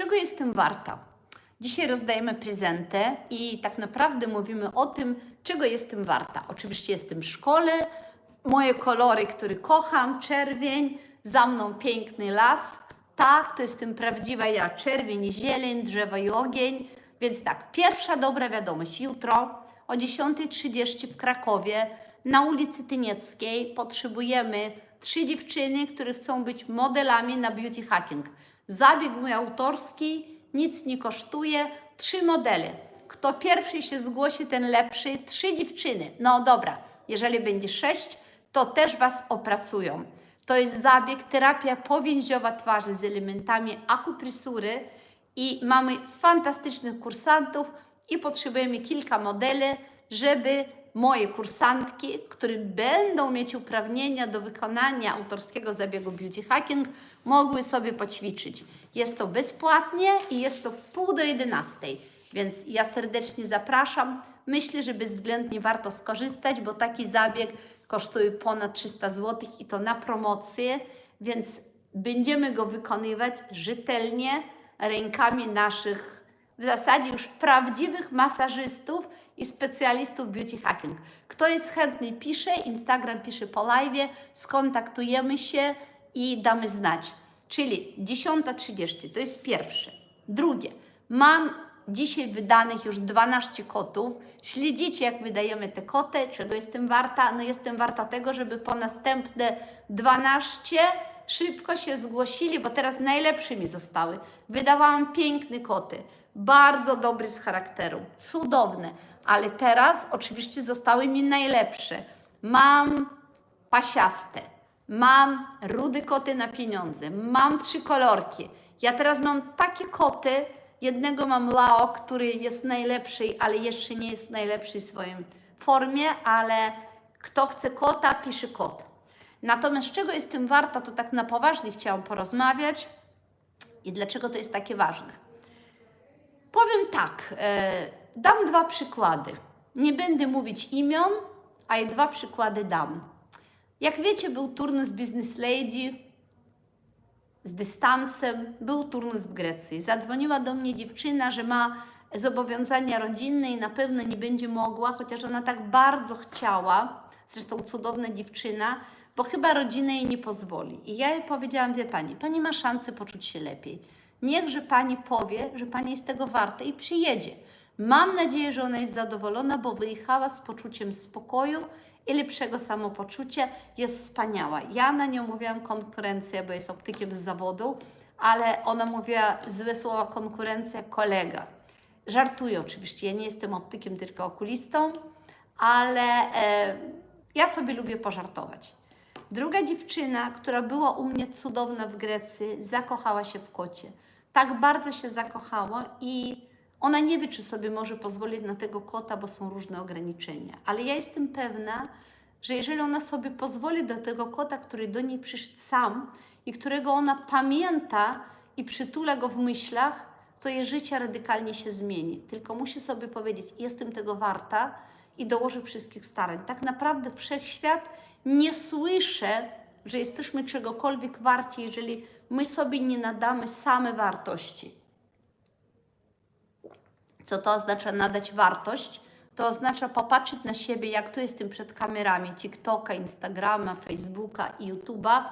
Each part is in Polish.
czego jestem warta? Dzisiaj rozdajemy prezenty i tak naprawdę mówimy o tym, czego jestem warta. Oczywiście jestem w szkole, moje kolory, które kocham, czerwień, za mną piękny las. Tak, to jestem prawdziwa ja, czerwień i zieleń, drzewo i ogień. Więc tak, pierwsza dobra wiadomość. Jutro o 10.30 w Krakowie na ulicy Tynieckiej potrzebujemy trzy dziewczyny, które chcą być modelami na beauty hacking. Zabieg mój autorski, nic nie kosztuje, trzy modele. Kto pierwszy się zgłosi, ten lepszy. Trzy dziewczyny. No dobra, jeżeli będzie sześć, to też Was opracują. To jest zabieg, terapia powięziowa twarzy z elementami akupresury i mamy fantastycznych kursantów i potrzebujemy kilka modeli, żeby moje kursantki, które będą mieć uprawnienia do wykonania autorskiego zabiegu beauty hacking, mogły sobie poćwiczyć. Jest to bezpłatnie i jest to w pół do 11, więc ja serdecznie zapraszam. Myślę, że bezwzględnie warto skorzystać, bo taki zabieg kosztuje ponad 300 zł i to na promocję, więc będziemy go wykonywać rzetelnie rękami naszych w zasadzie już prawdziwych masażystów i specjalistów beauty hacking. Kto jest chętny, pisze, Instagram pisze po live, skontaktujemy się i damy znać. Czyli 10.30 to jest pierwsze. Drugie, mam dzisiaj wydanych już 12 kotów. Śledzicie, jak wydajemy te koty, czego jestem warta. No jestem warta tego, żeby po następne 12 szybko się zgłosili, bo teraz najlepsze mi zostały. Wydałam piękne koty, bardzo dobry z charakteru, cudowne, ale teraz oczywiście zostały mi najlepsze. Mam pasiaste, mam rudy koty na pieniądze, mam trzy kolorki. Ja teraz mam takie koty, jednego mam Lao, który jest najlepszy, ale jeszcze nie jest najlepszy w swojej formie, ale kto chce kota, pisze kot. Natomiast czego jestem warta, to tak na poważnie chciałam porozmawiać i dlaczego to jest takie ważne. Powiem tak, e, dam dwa przykłady. Nie będę mówić imion, a i dwa przykłady dam. Jak wiecie, był turnus Business Lady z dystansem, był turnus w Grecji. Zadzwoniła do mnie dziewczyna, że ma zobowiązania rodzinne i na pewno nie będzie mogła, chociaż ona tak bardzo chciała, zresztą cudowna dziewczyna, bo chyba rodzina jej nie pozwoli. I ja jej powiedziałam, wie Pani, Pani ma szansę poczuć się lepiej. Niechże Pani powie, że Pani jest tego warta i przyjedzie. Mam nadzieję, że ona jest zadowolona, bo wyjechała z poczuciem spokoju i lepszego samopoczucia. Jest wspaniała. Ja na nią mówiłam konkurencja, bo jest optykiem z zawodu, ale ona mówiła złe słowa konkurencja, kolega. Żartuję oczywiście, ja nie jestem optykiem, tylko okulistą, ale e, ja sobie lubię pożartować. Druga dziewczyna, która była u mnie cudowna w Grecji, zakochała się w kocie. Tak bardzo się zakochała i ona nie wie, czy sobie może pozwolić na tego kota, bo są różne ograniczenia. Ale ja jestem pewna, że jeżeli ona sobie pozwoli do tego kota, który do niej przyszedł sam i którego ona pamięta i przytula go w myślach, to jej życie radykalnie się zmieni. Tylko musi sobie powiedzieć, jestem tego warta i dołoży wszystkich starań. Tak naprawdę wszechświat nie słyszę, że jesteśmy czegokolwiek warci, jeżeli my sobie nie nadamy same wartości. Co to oznacza nadać wartość? To oznacza popatrzeć na siebie, jak tu jestem przed kamerami TikToka, Instagrama, Facebooka i YouTube'a.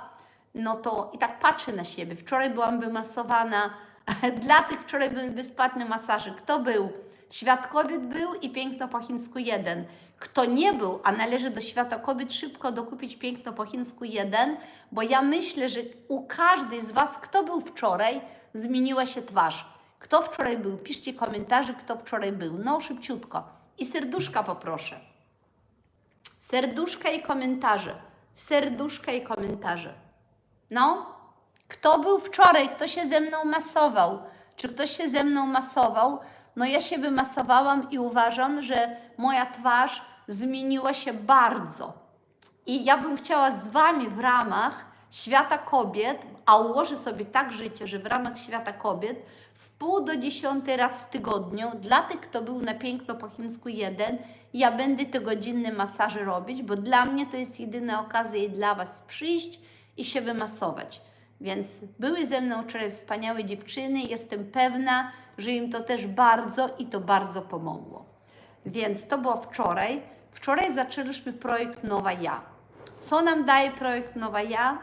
No to i tak patrzę na siebie. Wczoraj byłam wymasowana. Dla tych wczoraj były bezpłatne masaże. Kto był? Świat kobiet był i piękno po chińsku jeden. Kto nie był, a należy do świata kobiet, szybko dokupić piękno po chińsku jeden, bo ja myślę, że u każdej z Was, kto był wczoraj, zmieniła się twarz. Kto wczoraj był? Piszcie komentarze, kto wczoraj był. No, szybciutko. I serduszka poproszę. Serduszka i komentarze. Serduszka i komentarze. No, kto był wczoraj? Kto się ze mną masował? Czy ktoś się ze mną masował? No ja się wymasowałam i uważam, że moja twarz zmieniła się bardzo. I ja bym chciała z Wami w ramach świata kobiet, a ułożę sobie tak życie, że w ramach świata kobiet pół do dziesiąty raz w tygodniu, dla tych, kto był na piękno po chińsku jeden, ja będę te godzinne masaże robić, bo dla mnie to jest jedyna okazja i dla Was przyjść i się wymasować. Więc były ze mną wczoraj wspaniałe dziewczyny. Jestem pewna, że im to też bardzo i to bardzo pomogło. Więc to było wczoraj. Wczoraj zaczęliśmy projekt Nowa Ja. Co nam daje projekt Nowa Ja?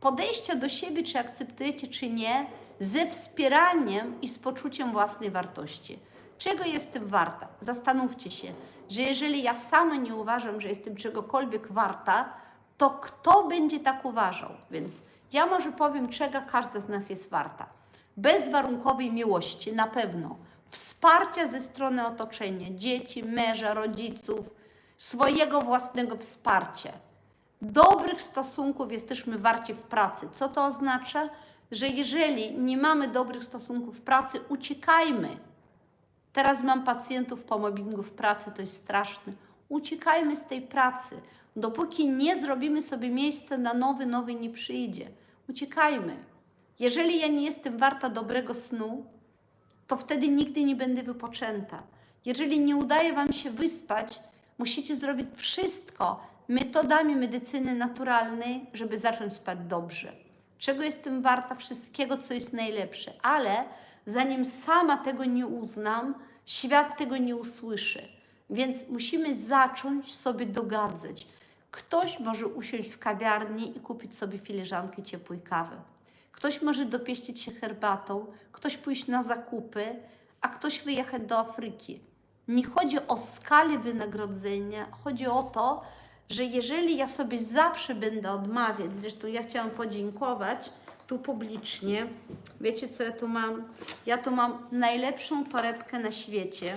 Podejście do siebie, czy akceptujecie, czy nie, ze wspieraniem i z poczuciem własnej wartości. Czego jestem warta? Zastanówcie się, że jeżeli ja sama nie uważam, że jestem czegokolwiek warta, to kto będzie tak uważał? Więc ja może powiem, czego każda z nas jest warta. Bezwarunkowej miłości na pewno, wsparcia ze strony otoczenia, dzieci, męża, rodziców, swojego własnego wsparcia. Dobrych stosunków jesteśmy warci w pracy. Co to oznacza? Że jeżeli nie mamy dobrych stosunków pracy, uciekajmy. Teraz mam pacjentów po mobbingu w pracy, to jest straszne. Uciekajmy z tej pracy. Dopóki nie zrobimy sobie miejsca na nowy, nowy nie przyjdzie. Uciekajmy. Jeżeli ja nie jestem warta dobrego snu, to wtedy nigdy nie będę wypoczęta. Jeżeli nie udaje Wam się wyspać, musicie zrobić wszystko metodami medycyny naturalnej, żeby zacząć spać dobrze. Czego jestem warta? Wszystkiego, co jest najlepsze. Ale zanim sama tego nie uznam, świat tego nie usłyszy. Więc musimy zacząć sobie dogadzać. Ktoś może usiąść w kawiarni i kupić sobie filiżankę ciepłej kawy. Ktoś może dopieścić się herbatą, ktoś pójść na zakupy, a ktoś wyjechać do Afryki. Nie chodzi o skalę wynagrodzenia, chodzi o to, że jeżeli ja sobie zawsze będę odmawiać, zresztą ja chciałam podziękować tu publicznie, wiecie co ja tu mam? Ja tu mam najlepszą torebkę na świecie.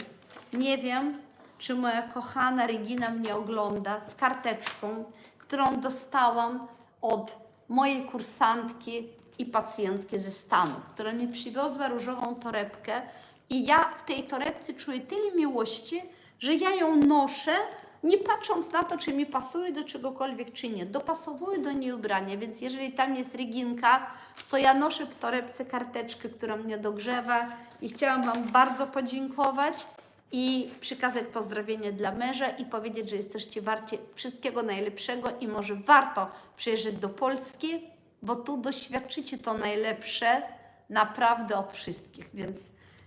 Nie wiem, czy moja kochana Regina mnie ogląda z karteczką, którą dostałam od mojej kursantki i pacjentki ze Stanów, która mi przywiozła różową torebkę i ja w tej torebce czuję tyle miłości, że ja ją noszę, nie patrząc na to, czy mi pasuje do czegokolwiek, czy nie. Dopasowuję do niej ubrania, więc jeżeli tam jest Reginka, to ja noszę w torebce karteczkę, która mnie dogrzewa i chciałam Wam bardzo podziękować i przekazać pozdrowienie dla męża i powiedzieć, że jesteście warci wszystkiego najlepszego i może warto przyjeżdżać do Polski, bo tu doświadczycie to najlepsze naprawdę od wszystkich. Więc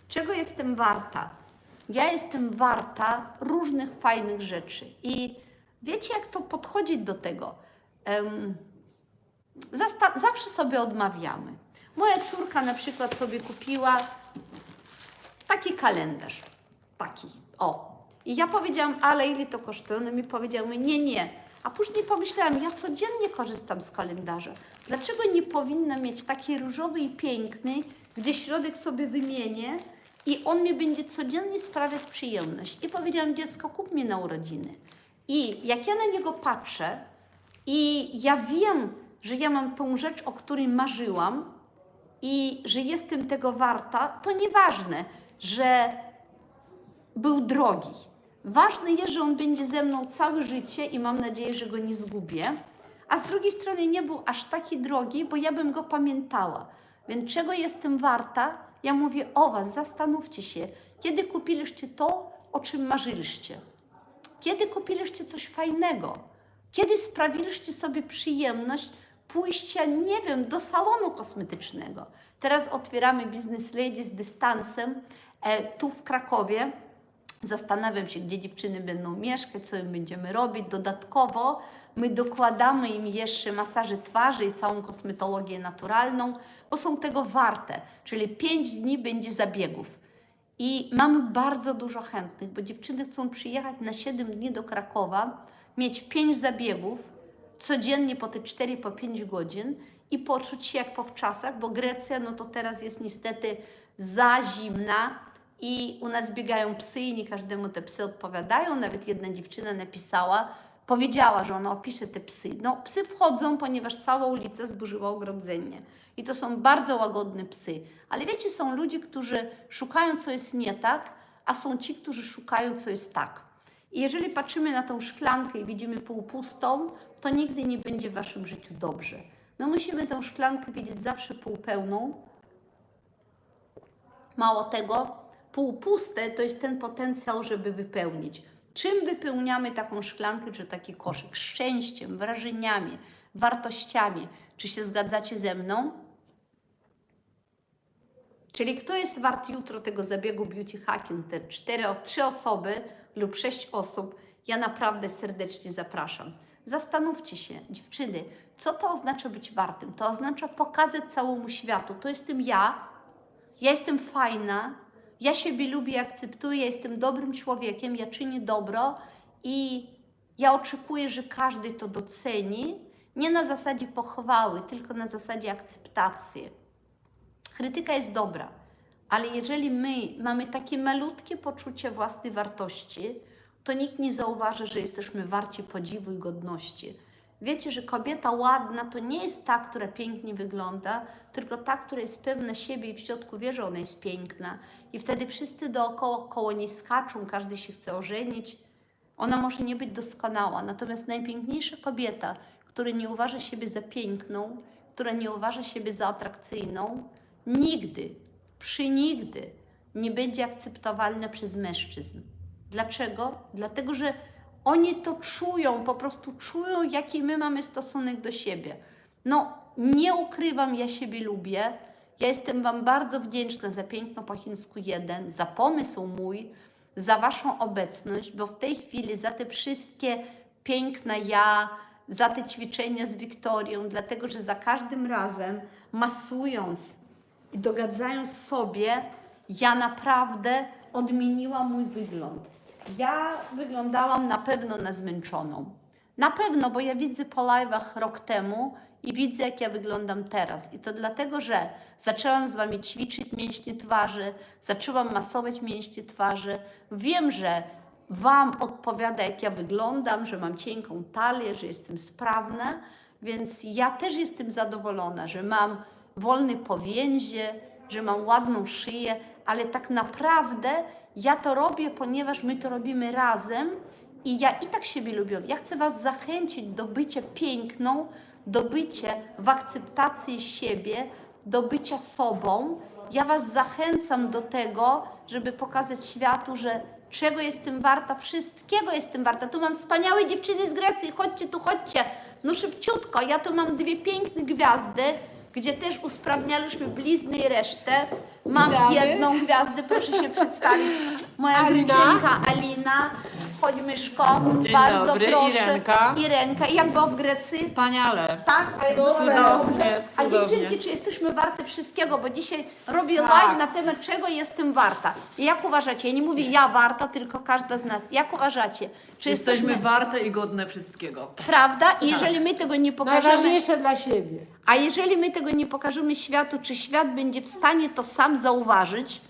czego jestem warta? Ja jestem warta różnych fajnych rzeczy i wiecie, jak to podchodzić do tego? Zasta- zawsze sobie odmawiamy. Moja córka na przykład sobie kupiła taki kalendarz. Taki, o. I ja powiedziałam, ale ile to kosztuje? One mi powiedziały, nie, nie. A później pomyślałam, ja codziennie korzystam z kalendarza. Dlaczego nie powinna mieć taki różowy i piękny, gdzie środek sobie wymienię i on mi będzie codziennie sprawiać przyjemność? I powiedziałam, dziecko, kup mi na urodziny. I jak ja na niego patrzę i ja wiem, że ja mam tą rzecz, o której marzyłam i że jestem tego warta, to nieważne, że był drogi. Ważne jest, że on będzie ze mną całe życie i mam nadzieję, że go nie zgubię. A z drugiej strony nie był aż taki drogi, bo ja bym go pamiętała. Więc czego jestem warta? Ja mówię o Was, zastanówcie się, kiedy kupiliście to, o czym marzyliście. Kiedy kupiliście coś fajnego? Kiedy sprawiliście sobie przyjemność pójścia, nie wiem, do salonu kosmetycznego? Teraz otwieramy Business Lady z dystansem e, tu w Krakowie. Zastanawiam się, gdzie dziewczyny będą mieszkać, co im będziemy robić. Dodatkowo my dokładamy im jeszcze masaże twarzy i całą kosmetologię naturalną, bo są tego warte. Czyli 5 dni będzie zabiegów. I mamy bardzo dużo chętnych, bo dziewczyny chcą przyjechać na 7 dni do Krakowa, mieć 5 zabiegów, codziennie po te 4 po 5 godzin i poczuć się jak po wczasach, bo Grecja no to teraz jest niestety za zimna i u nas biegają psy i nie każdemu te psy odpowiadają. Nawet jedna dziewczyna napisała, powiedziała, że ona opisze te psy. No psy wchodzą, ponieważ cała ulica zburzyła ogrodzenie. I to są bardzo łagodne psy. Ale wiecie, są ludzie, którzy szukają, co jest nie tak, a są ci, którzy szukają, co jest tak. I jeżeli patrzymy na tą szklankę i widzimy półpustą, to nigdy nie będzie w waszym życiu dobrze. My musimy tę szklankę widzieć zawsze półpełną. Mało tego, półpuste to jest ten potencjał, żeby wypełnić. Czym wypełniamy taką szklankę czy taki koszyk? Szczęściem, wrażeniami, wartościami. Czy się zgadzacie ze mną? Czyli kto jest wart jutro tego zabiegu beauty hacking, te cztery, trzy osoby lub sześć osób, ja naprawdę serdecznie zapraszam. Zastanówcie się, dziewczyny, co to oznacza być wartym? To oznacza pokazać całemu światu. To jestem ja, ja jestem fajna, ja siebie lubię akceptuję, jestem dobrym człowiekiem, ja czynię dobro i ja oczekuję, że każdy to doceni, nie na zasadzie pochwały, tylko na zasadzie akceptacji. Krytyka jest dobra, ale jeżeli my mamy takie malutkie poczucie własnej wartości, to nikt nie zauważy, że jesteśmy warci podziwu i godności. Wiecie, że kobieta ładna to nie jest ta, która pięknie wygląda, tylko ta, która jest pewna siebie i w środku wie, że ona jest piękna. I wtedy wszyscy dookoła koło niej skaczą, każdy się chce ożenić. Ona może nie być doskonała, natomiast najpiękniejsza kobieta, która nie uważa siebie za piękną, która nie uważa siebie za atrakcyjną, nigdy, przynigdy nie będzie akceptowalna przez mężczyzn. Dlaczego? Dlatego, że oni to czują, po prostu czują, jaki my mamy stosunek do siebie. No, nie ukrywam, ja siebie lubię. Ja jestem Wam bardzo wdzięczna za Piękno po chińsku 1, za pomysł mój, za Waszą obecność, bo w tej chwili za te wszystkie piękne ja, za te ćwiczenia z Wiktorią, dlatego że za każdym razem masując i dogadzając sobie, ja naprawdę odmieniłam mój wygląd. Ja wyglądałam na pewno na zmęczoną. Na pewno, bo ja widzę po live'ach rok temu i widzę, jak ja wyglądam teraz. I to dlatego, że zaczęłam z Wami ćwiczyć mięśnie twarzy, zaczęłam masować mięśnie twarzy. Wiem, że Wam odpowiada, jak ja wyglądam, że mam cienką talię, że jestem sprawna, więc ja też jestem zadowolona, że mam wolny powięzie, że mam ładną szyję, ale tak naprawdę ja to robię, ponieważ my to robimy razem i ja i tak siebie lubię. Ja chcę Was zachęcić do bycia piękną, do bycia w akceptacji siebie, do bycia sobą. Ja Was zachęcam do tego, żeby pokazać światu, że czego jestem warta, wszystkiego jestem warta. Tu mam wspaniałe dziewczyny z Grecji, chodźcie tu, chodźcie. No szybciutko, ja tu mam dwie piękne gwiazdy, gdzie też usprawnialiśmy blizny i resztę. Mam jedną gwiazdę, proszę się przedstawić. Moja Alina. dziewczynka Alina. Chodź myszko, Dzień bardzo dobry, proszę. Irenka. Irenka. I jak było w Grecji? Wspaniale. Tak. Cudownie, A cudownie. dziewczynki, czy jesteśmy warte wszystkiego? Bo dzisiaj robię Tak. live na temat, czego jestem warta. I jak uważacie? Ja nie mówię ja warta, tylko każda z nas. Jak uważacie? Czy Jesteśmy jesteśmy, warte i godne wszystkiego. prawda? I jeżeli my tego nie pokażemy, Najważniejsze dla siebie. A jeżeli my tego nie pokażemy światu, czy świat będzie w stanie to sam zauważyć?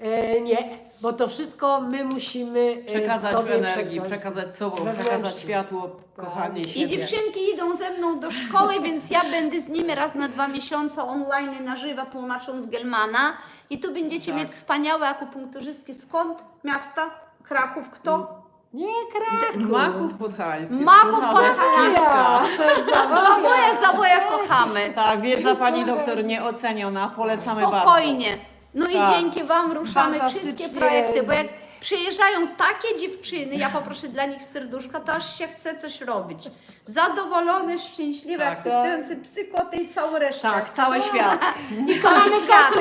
E, nie, bo to wszystko my musimy e, Przekazać sobie energii, przekazać. przekazać sobą, przekazać światło, Tak. kochanie I siebie. dziewczynki idą ze mną do szkoły, więc ja będę z nimi raz na dwa miesiące online na żywo tłumacząc Gelmana. I tu będziecie Tak. mieć wspaniałe akupunkturzystki. Skąd? Miasta? Kraków? Kto? Nie, Kraków. Maków podhalański. Maków Słucham, Podhalański. Kiecka. Zawoja, zawoja kochamy. Tak, wiedza pani doktor nieoceniona, polecamy bardzo. Spokojnie. No i Tak. dzięki Wam ruszamy Fantastycznie wszystkie projekty, bo jak przyjeżdżają takie dziewczyny, ja poproszę dla nich serduszko, to aż się chce coś robić. Zadowolone, szczęśliwe, Tak. akceptujące psykotę i całą resztę. Tak, cały świat. I cały świat.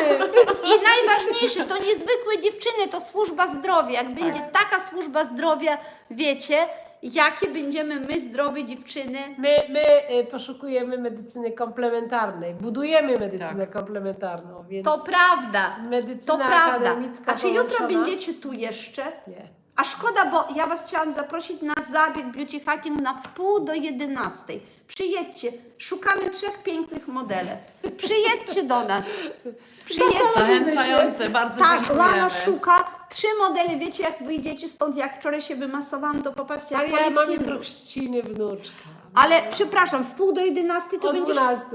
I najważniejsze, to niezwykłe dziewczyny, to służba zdrowia. Jak będzie taka służba zdrowia, wiecie, jakie będziemy my zdrowe dziewczyny. My, my e, poszukujemy medycyny komplementarnej, budujemy medycynę Tak. komplementarną, więc To prawda. medycyna To prawda. A czy jutro będziecie tu jeszcze? Nie. A szkoda, bo ja Was chciałam zaprosić na zabieg beauty hacking na wpół do 11. Przyjedźcie, szukamy trzech pięknych modeli. Przyjedźcie do nas. Przyjedźcie. Zachęcające, bardzo Tak, Lana dziękujemy. szuka trzy modele. Wiecie, jak wyjdziecie stąd, jak wczoraj się wymasowałam, to popatrzcie, Ale jak ja mam kolekcjny. jutro chrzciny wnuczka. Ale przepraszam, w pół do 11 to O będziesz... 12.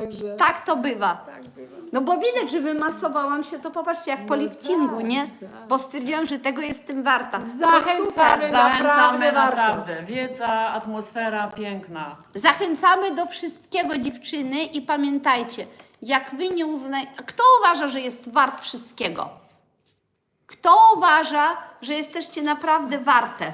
Także Tak to bywa. tak bywa. No bo widać, że wymasowałam się, to popatrzcie, jak po liftingu, tak, nie? tak. Bo stwierdziłam, że tego jestem warta. To Zachęcamy. super. Zachęcamy Naprawdę warto. naprawdę. Wiedza, atmosfera piękna. Zachęcamy do wszystkiego dziewczyny i pamiętajcie, jak wy nie uznaj... Kto uważa, że jest wart wszystkiego? Kto uważa, że jesteście naprawdę warte?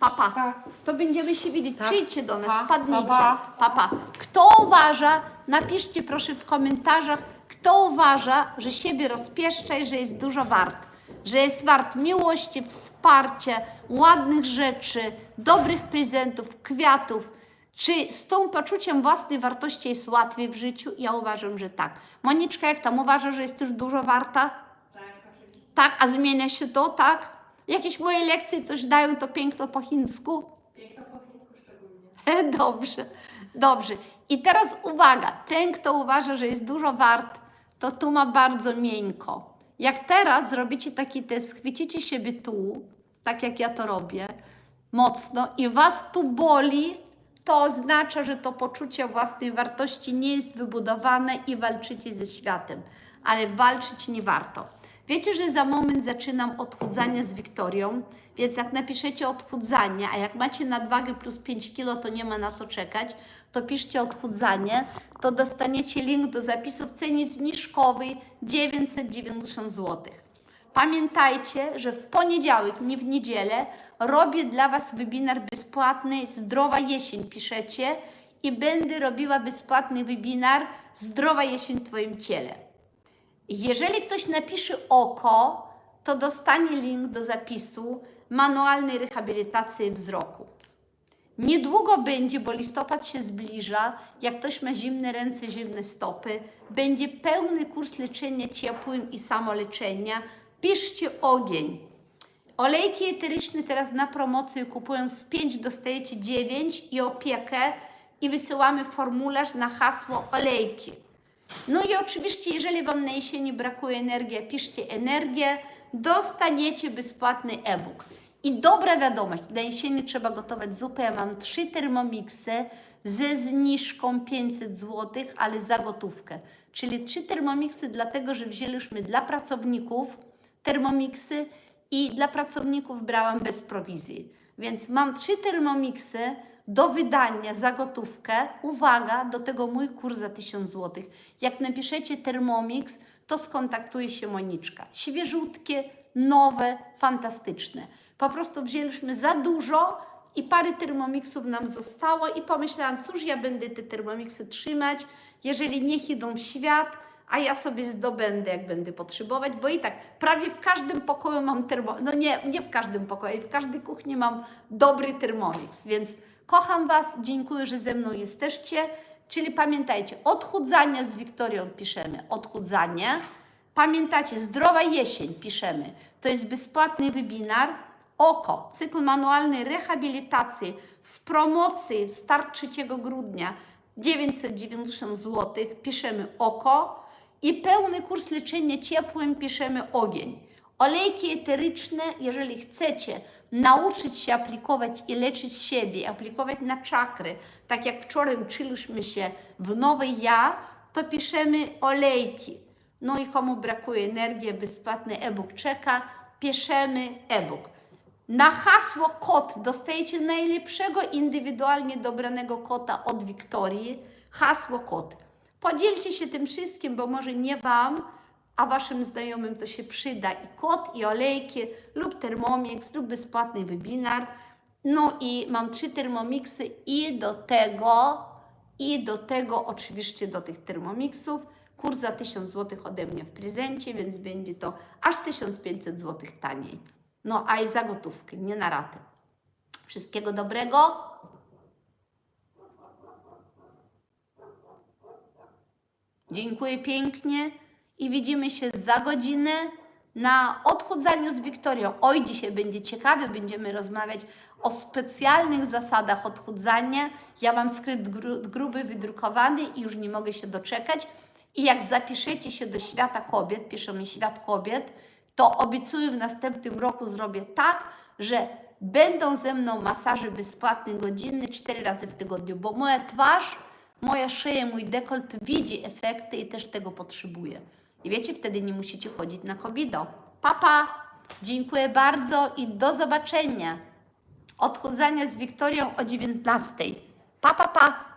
Papa. Pa. To będziemy się widzieć. Tak. Przyjdźcie do nas, Pa, wpadnijcie. pa, Papa. Kto uważa, napiszcie proszę w komentarzach, kto uważa, że siebie rozpieszcza i że jest dużo wart. Że jest wart miłości, wsparcia, ładnych rzeczy, dobrych prezentów, kwiatów. Czy z tą poczuciem własnej wartości jest łatwiej w życiu? Ja uważam, że tak. Moniczka, jak tam uważa, że jest już dużo warta? Tak, a zmienia się to, tak? Jakieś moje lekcje coś dają to piękno po chińsku? Piękno po chińsku szczególnie. Dobrze, dobrze. I teraz uwaga, ten, kto uważa, że jest dużo wart, to tu ma bardzo miękko. Jak teraz zrobicie taki test, chwycicie siebie tu, tak jak ja to robię, mocno i was tu boli, to oznacza, że to poczucie własnej wartości nie jest wybudowane i walczycie ze światem. Ale walczyć nie warto. Wiecie, że za moment zaczynam odchudzanie z Wiktorią, więc jak napiszecie odchudzanie, a jak macie nadwagę plus 5 kg, to nie ma na co czekać, to piszcie odchudzanie, to dostaniecie link do zapisu w cenie zniżkowej 990 zł. Pamiętajcie, że w poniedziałek, nie w niedzielę, robię dla Was webinar bezpłatny Zdrowa Jesień, piszecie i będę robiła bezpłatny webinar Zdrowa Jesień w Twoim ciele. Jeżeli ktoś napisze oko, to dostanie link do zapisu manualnej rehabilitacji wzroku. Niedługo będzie, bo listopad się zbliża, jak ktoś ma zimne ręce, zimne stopy, będzie pełny kurs leczenia ciepłym i samoleczenia. Piszcie ogień. Olejki eteryczne teraz na promocji kupując 5 dostajecie 9 i opiekę i wysyłamy formularz na hasło olejki. No i oczywiście, jeżeli Wam na jesieni brakuje energii, piszcie energię, dostaniecie bezpłatny e-book. I dobra wiadomość, na jesieni trzeba gotować zupę. Ja mam trzy termomiksy ze zniżką 500 zł, ale za gotówkę. Czyli trzy termomiksy, dlatego że wzięliśmy dla pracowników termomiksy i dla pracowników brałam bez prowizji. Więc mam trzy termomiksy do wydania za gotówkę. Uwaga, do tego mój kurs za 1000 zł. Jak napiszecie Thermomix, to skontaktuje się Moniczka. Świeżutkie, nowe, fantastyczne. Po prostu wzięliśmy za dużo i parę termomixów nam zostało i pomyślałam, cóż ja będę te termomiksy trzymać, jeżeli niech idą w świat, a ja sobie zdobędę, jak będę potrzebować, bo i tak prawie w każdym pokoju mam termo... No nie, nie w każdym pokoju, w każdej kuchni mam dobry termomix, więc kocham Was, dziękuję, że ze mną jesteście. Czyli pamiętajcie, odchudzanie z Wiktorią piszemy, odchudzanie. Pamiętacie, zdrowa jesień piszemy. To jest bezpłatny webinar. Oko, cykl manualny rehabilitacji w promocji start 3 grudnia 990 zł. Piszemy oko i pełny kurs leczenia ciepłym piszemy ogień. Olejki eteryczne, jeżeli chcecie nauczyć się aplikować i leczyć siebie, aplikować na czakry, tak jak wczoraj uczyliśmy się w Nowej Ja, to piszemy olejki. No i komu brakuje energii, bezpłatny e-book czeka, piszemy e-book. Na hasło kod dostajecie najlepszego indywidualnie dobranego kota od Wiktorii. Hasło kod. Podzielcie się tym wszystkim, bo może nie Wam, a Waszym znajomym to się przyda i kod, i olejki, lub Thermomix, lub bezpłatny webinar. No i mam trzy Thermomixy i do tego, i do tego oczywiście do tych Thermomixów kurs za 1000 zł ode mnie w prezencie, więc będzie to aż 1500 zł taniej. No a i za gotówkę, nie na ratę. Wszystkiego dobrego. Dziękuję pięknie i widzimy się za godzinę na odchudzaniu z Wiktorią. Oj, dzisiaj będzie ciekawe, będziemy rozmawiać o specjalnych zasadach odchudzania. Ja mam skrypt gru, gruby wydrukowany i już nie mogę się doczekać. I jak zapiszecie się do Świata Kobiet, piszemy Świat Kobiet, to obiecuję w następnym roku zrobię tak, że będą ze mną masaże bezpłatne, godzinne, cztery razy w tygodniu, bo moja twarz, moja szyja, mój dekolt widzi efekty i też tego potrzebuje. I wiecie, wtedy nie musicie chodzić na kobido. Papa, dziękuję bardzo i do zobaczenia. Odchudzania z Wiktorią o 19. Pa, pa, pa.